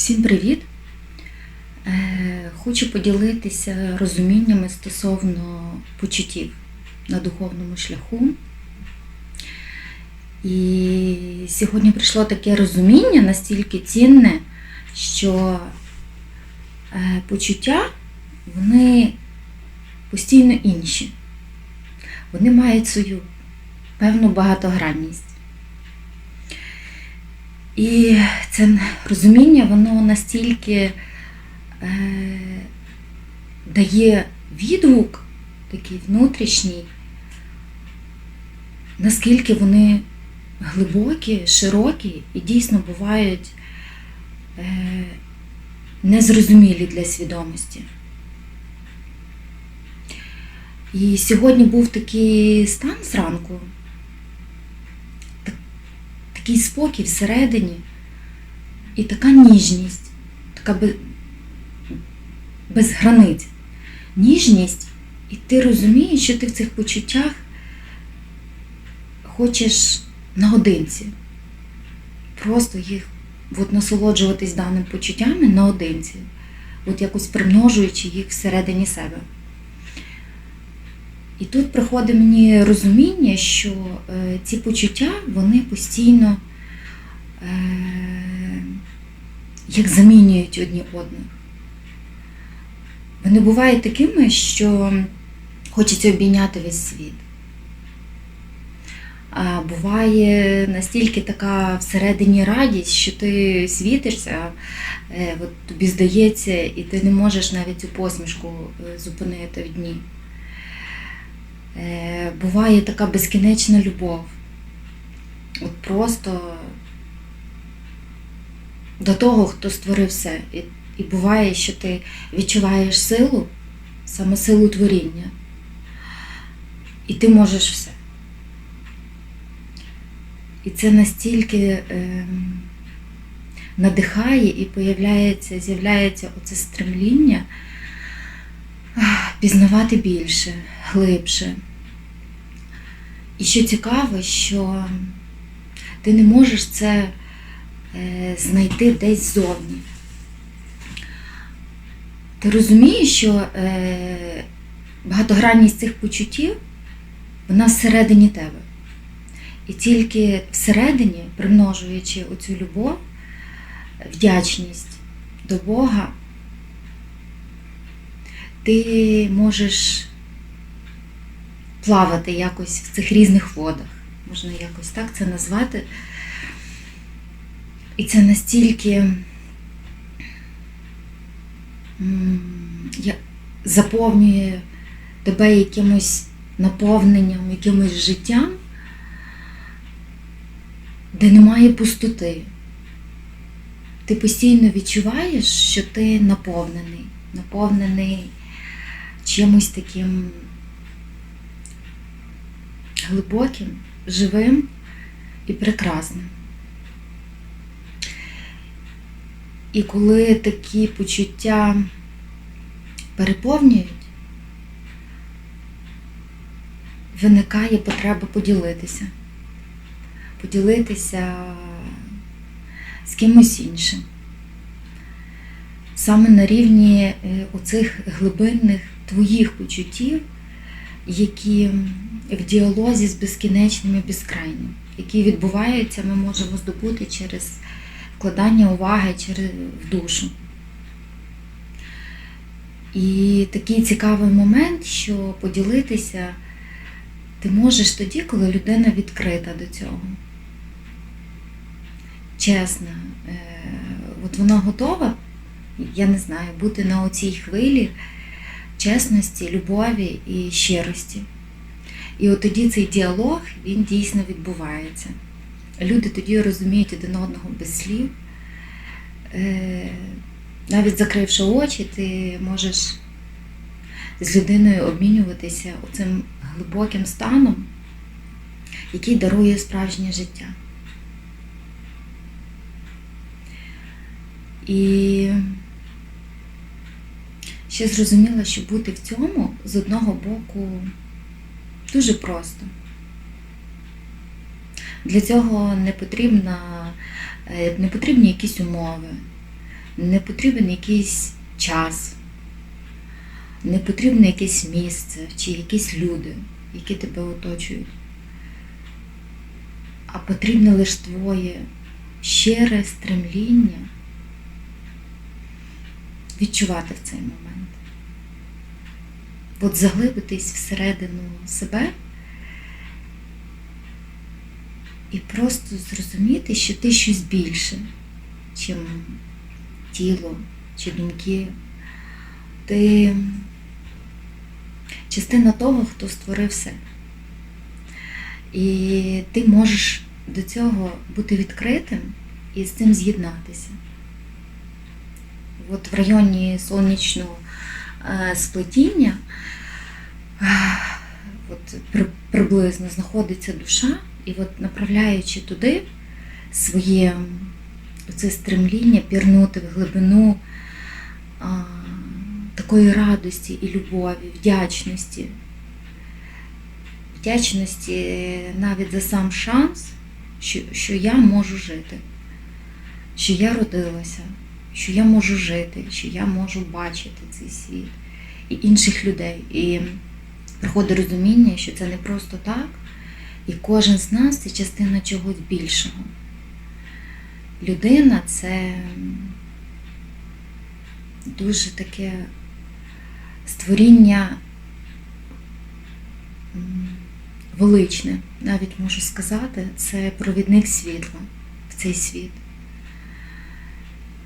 Всім привіт! Е, Хочу поділитися розуміннями стосовно почуттів на духовному шляху. І сьогодні прийшло таке розуміння настільки цінне, що е, почуття вони постійно інші. Вони мають свою певну багатогранність. І це розуміння, воно настільки е, дає відгук такий внутрішній, наскільки вони глибокі, широкі і дійсно бувають е, незрозумілі для свідомості. І сьогодні був такий стан зранку, такий спокій всередині і така ніжність, така без, границь. Ніжність, і ти розумієш, що ти в цих почуттях хочеш наодинці. Просто їх от, насолоджуватись даними почуттями наодинці, от якось примножуючи їх всередині себе. І тут приходить мені розуміння, що е, ці почуття вони постійно е, як замінюють одні одних. Вони бувають такими, що хочеться обійняти весь світ. А буває настільки така всередині радість, що ти світишся, е, от тобі здається, і ти не можеш навіть цю посмішку зупинити в дні. Е, буває така безкінечна любов. От просто до того, хто створив все. І, і буває, що ти відчуваєш силу, саме силу творіння, і ти можеш все. І це настільки е, надихає і появляється, з'являється оце стремління пізнавати більше, глибше. І що цікаво, що ти не можеш це е, знайти десь ззовні. Ти розумієш, що е, багатогранність цих почуттів вона всередині тебе. І тільки всередині, примножуючи оцю любов, вдячність до Бога, ти можеш плавати якось в цих різних водах, можна якось так це назвати. І це настільки заповнює тебе якимось наповненням, якимось життям, де немає пустоти. Ти постійно відчуваєш, що ти наповнений, наповнений чимось таким глибоким, живим і прекрасним. І коли такі почуття переповнюють, виникає потреба поділитися. Поділитися з кимось іншим. Саме на рівні е, оцих глибинних твоїх почуттів, які в діалозі з безкінечним і безкрайнім, які відбуваються, ми можемо здобути через вкладання уваги через в душу. І такий цікавий момент, що поділитися ти можеш тоді, коли людина відкрита до цього. Чесно, е, от вона готова, я не знаю, бути на оцій хвилі чесності, любові і щирості. І от тоді цей діалог він дійсно відбувається. Люди тоді розуміють один одного без слів. Е, Навіть закривши очі, ти можеш з людиною обмінюватися оцим глибоким станом, який дарує справжнє життя. І ще зрозуміла, що бути в цьому з одного боку дуже просто. Для цього не потрібна, е, не потрібні якісь умови. не потрібен якийсь час, не потрібне якесь місце чи якісь люди, які тебе оточують. А потрібне лише твоє щире стремління відчувати в цей момент. От заглибитись всередину себе і просто зрозуміти, що ти щось більше, чим тіло чи думки. Ти частина того, хто створив все. І ти можеш до цього бути відкритим і з цим з'єднатися. От в районі сонячного е, сплетіння е, от приблизно знаходиться душа, і от направляючи туди своє це стремління пірнути в глибину такої радості і любові, вдячності. Вдячності навіть за сам шанс, що, що я можу жити, що я родилася, що я можу жити, що я можу бачити цей світ і інших людей. І приходить розуміння, що це не просто так, і кожен з нас це частина чогось більшого. Людина це дуже таке створіння величне, навіть можу сказати, це провідник світла в цей світ.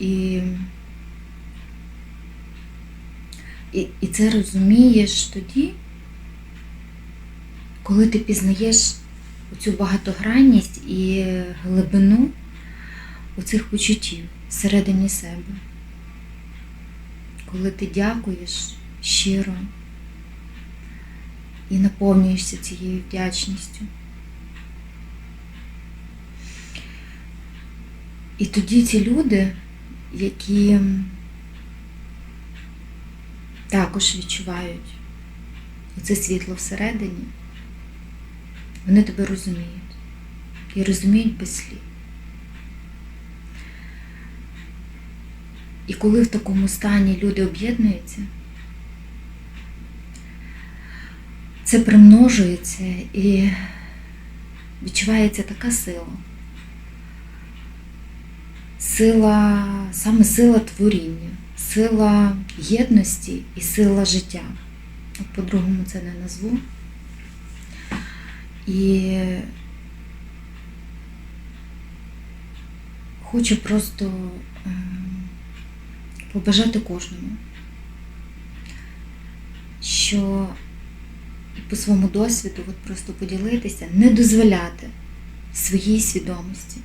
І, і, це розумієш тоді, коли ти пізнаєш цю багатогранність і глибину у цих почуттів всередині себе. Коли ти дякуєш щиро і наповнюєшся цією вдячністю. І тоді ці люди, які також відчувають оце світло всередині, вони тебе розуміють і розуміють без слів. І коли в такому стані люди об'єднуються, це примножується і відчувається така сила. Сила, саме сила творіння, сила єдності і сила життя. По-другому це не назву. І хочу просто ем, побажати кожному, що по своєму досвіду от просто поділитися, не дозволяти своїй свідомості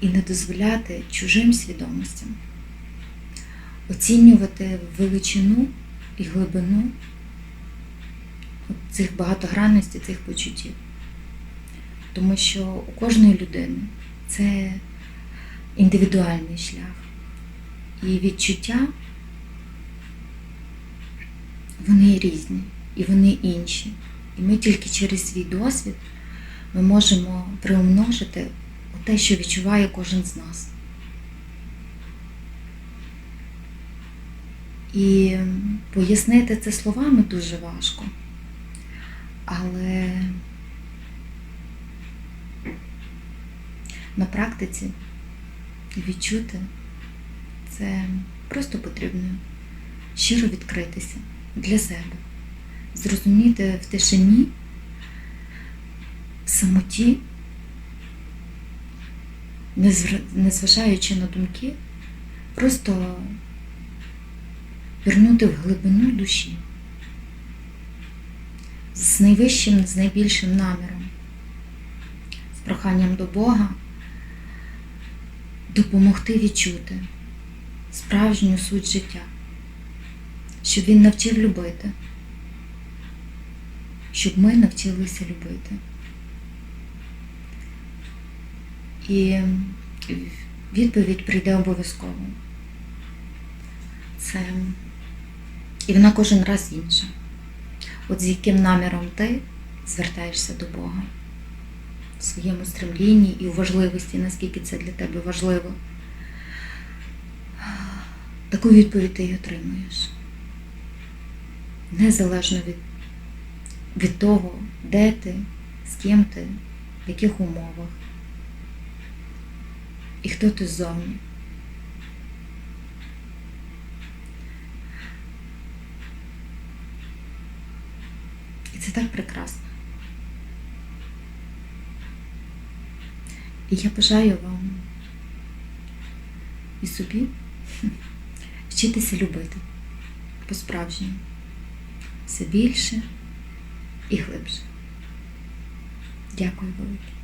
і не дозволяти чужим свідомостям оцінювати величину і глибину цих багатогранності, цих почуттів. Тому що у кожної людини це індивідуальний шлях. І відчуття вони різні і вони інші. І ми тільки через свій досвід ми можемо приумножити те, що відчуває кожен з нас. І пояснити це словами дуже важко. Але на практиці відчути це просто потрібно щиро відкритися для себе, зрозуміти в тишині, в самоті, незважаючи на думки, просто пірнути в глибину душі з найвищим, з найбільшим наміром, з проханням до Бога допомогти відчути справжню суть життя, щоб Він навчив любити, щоб ми навчилися любити. І відповідь прийде обов'язково. Це і вона кожен раз інша. От з яким наміром ти звертаєшся до Бога в своєму стремлінні і у важливості, наскільки це для тебе важливо. таку відповідь ти й отримуєш. Незалежно від, від того, де ти, з ким ти, в яких умовах і хто ти ззовні. І це так прекрасно. І я бажаю вам і собі вчитися любити по-справжньому все більше і глибше. Дякую велике.